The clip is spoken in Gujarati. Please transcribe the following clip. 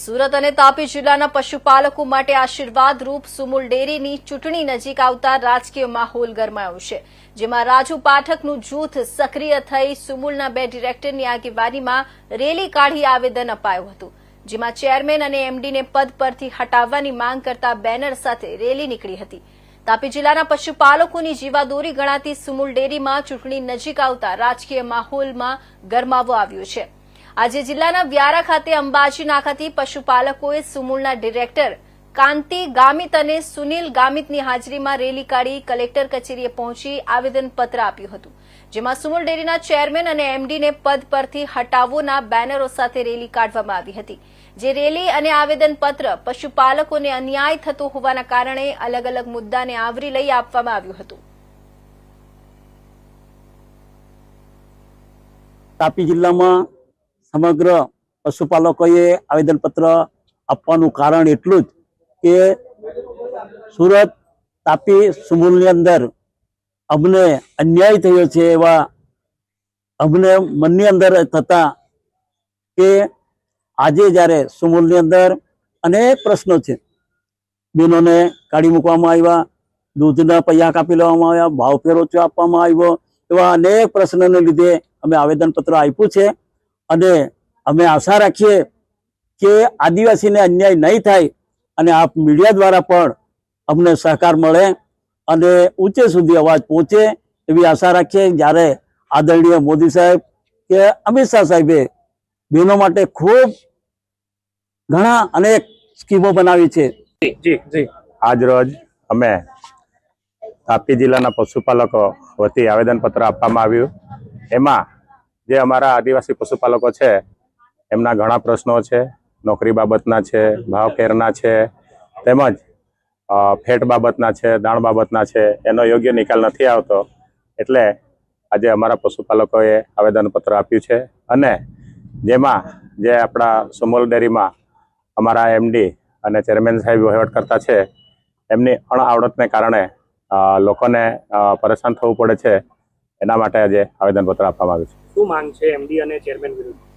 સુરત અને તાપી જિલ્લાના પશુપાલકો માટે આશીર્વાદ રૂપ સુમુલ ડેરીની ચૂંટણી નજીક આવતા રાજકીય માહોલ ગરમાયો છે, જેમાં રાજુ પાઠકનું જૂથ સક્રિય થઈ સુમુલના બે ડિરેક્ટરની આગેવાનીમાં રેલી કાઢી આવેદન અપાયું હતું, જેમાં ચેરમેન અને એમડીને પદ પરથી હટાવવાની માંગ કરતા બેનર સાથે રેલી નીકળી હતી. તાપી જિલ્લાના પશુપાલકોની જીવાદોરી ગણાતી સુમુલ ડેરીમાં ચૂંટણી નજીક આવતા રાજકીય માહોલમાં ગરમાવો આવ્યો છે. આજે જિલ્લાના વ્યારા ખાતે અંબાજી નાકાથી પશુપાલકોએ સુમૂળના ડિરેક્ટર કાંતિ ગામિત અને સુનિલ ગામિતની હાજરીમાં રેલી કાઢી કલેક્ટર કચેરીએ પહોંચી આવેદનપત્ર આપ્યું હતું, જેમાં સુમુલ ડેરીના ચેરમેન અને એમડીને પદ પરથી હટાવોના બેનરો સાથે રેલી કાઢવામાં આવી હતી. જે રેલી અને આવેદનપત્ર પશુપાલકોને અન્યાય થતો હોવાના કારણે અલગ અલગ મુદ્દાને આવરી લઈ આપવામાં આવ્યું હતું. તાપી જિલ્લામાં સમગ્ર પશુપાલકોએ આવેદનપત્ર આપવાનું કારણ એટલું જ કે સુરત તાપી સુમૂલની અંદર અમને અન્યાય થયો છે એવા અમને મનની અંદર થતા કે આજે જ્યારે સુમૂલની અંદર અનેક પ્રશ્નો છે. બહેનોને કાઢી મૂકવામાં આવ્યા, દૂધના પૈયા કાપી લેવામાં આવ્યા, ભાવ ફેરો આપવામાં આવ્યો એવા અનેક પ્રશ્નોને લીધે અમે આવેદનપત્ર આપ્યું છે. અને અમે આશા રાખીએ કે આદિવાસીને અન્યાય નહીં થાય અને આપ મીડિયા દ્વારા પણ અમને સહકાર મળે અને ઊંચે સુધી અવાજ પહોંચે એવી આશા રાખીએ. જ્યારે આદરણીય મોદી સાહેબ કે અમિત શાહ સાહેબે બહેનો માટે ખૂબ ઘણા અનેક સ્કીમો બનાવી છે. જી જી. આજ રોજ અમે તાપી જિલ્લાના પશુપાલકો વતી આવેદનપત્ર આપવામાં આવ્યું. એમાં જે અમારા આદિવાસી પશુપાલકો છે, એમના ઘણા પ્રશ્નો છે, નોકરી બાબતના છે ભાવફેરના છે, તેમજ ફેટ બાબતના છે, દાણ બાબતના છે, એનો યોગ્ય નિકાલ નથી આવતો. એટલે આજે અમારા પશુપાલકોએ આવેદનપત્ર આપ્યું છે અને જેમાં જે આપણા સુમોલ ડેરીમાં અમારા એમડી અને ચેરમેન સાહેબ વહીવટ કરતા છે, એમની અણઆવડતને કારણે લોકોને પરેશાન થવું પડે છે, એના માટે આજે આવેદનપત્ર આપવામાં આવ્યું છે. શું માંગ છે એમડી અને ચેરમેન વિરુદ્ધ?